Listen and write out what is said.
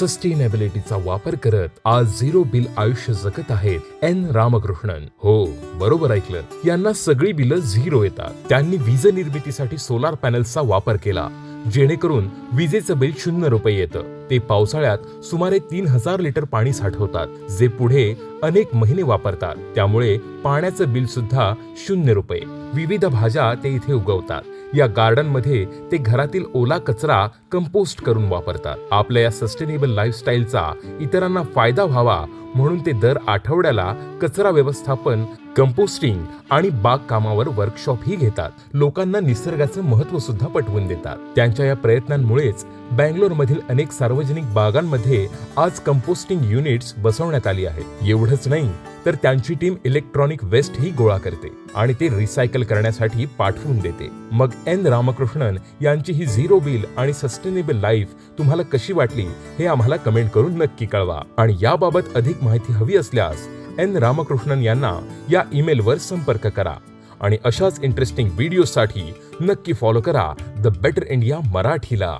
सस्टेनेबिलिटीचा वापर करत आज झिरो बिल आयुष्य जगत आहेत एन रामकृष्णन. हो बरोबर ऐकलं. यांना सगळी बिलं झिरो येतात. त्यांनी वीज निर्मितीसाठी सोलार पॅनल्सचा वापर केला. जेणेकरून विजेचं बिल शून्य रुपये येतं. ते पावसाळ्यात सुमारे तीन हजार लिटर पाणी साठवतात जे पुढे अनेक महिने वापरतात. त्यामुळे पाण्याचं बिल सुद्धा शून्य रुपये. विविध भाज्या ते इथे उगवतात. या गार्डनमध्ये ते घरातील ओला कचरा कंपोस्ट करून वापरतात. आपल्या या सस्टेनेबल लाईफस्टाईलचा इतरांना फायदा व्हावा म्हणून ते दर आठवड्याला कचरा व्यवस्थापन कंपोस्टिंग आणि बाग कामावर वर्कशॉपही घेतात. लोकांना निसर्गाचं महत्त्व सुद्धा पटवून देतात. त्यांच्या या प्रयत्नांमुळेच बँगलोरमधील अनेक सार्वजनिक सार्वजनिक बागांमध्ये आज कंपोस्टिंग युनिट्स बसवण्यात आली आहेत. एवढंच नाही तर त्यांची टीम इलेक्ट्रॉनिक वेस्ट ही गोळा करते आणि ते रिसायकल करण्यासाठी पाठवून देते. मग एन रामकृष्णन यांची ही झिरो बिल आणि सस्टेनेबल लाईफ तुम्हाला कशी वाटली हे आम्हाला कमेंट करून नक्की कळवा. आणि याबाबत अधिक माहिती हवी असल्यास एन रामकृष्णन यांना या ईमेलवर संपर्क करा. आणि अशाच इंटरेस्टिंग व्हिडिओसाठी नक्की फॉलो करा द बेटर इंडिया मराठीला.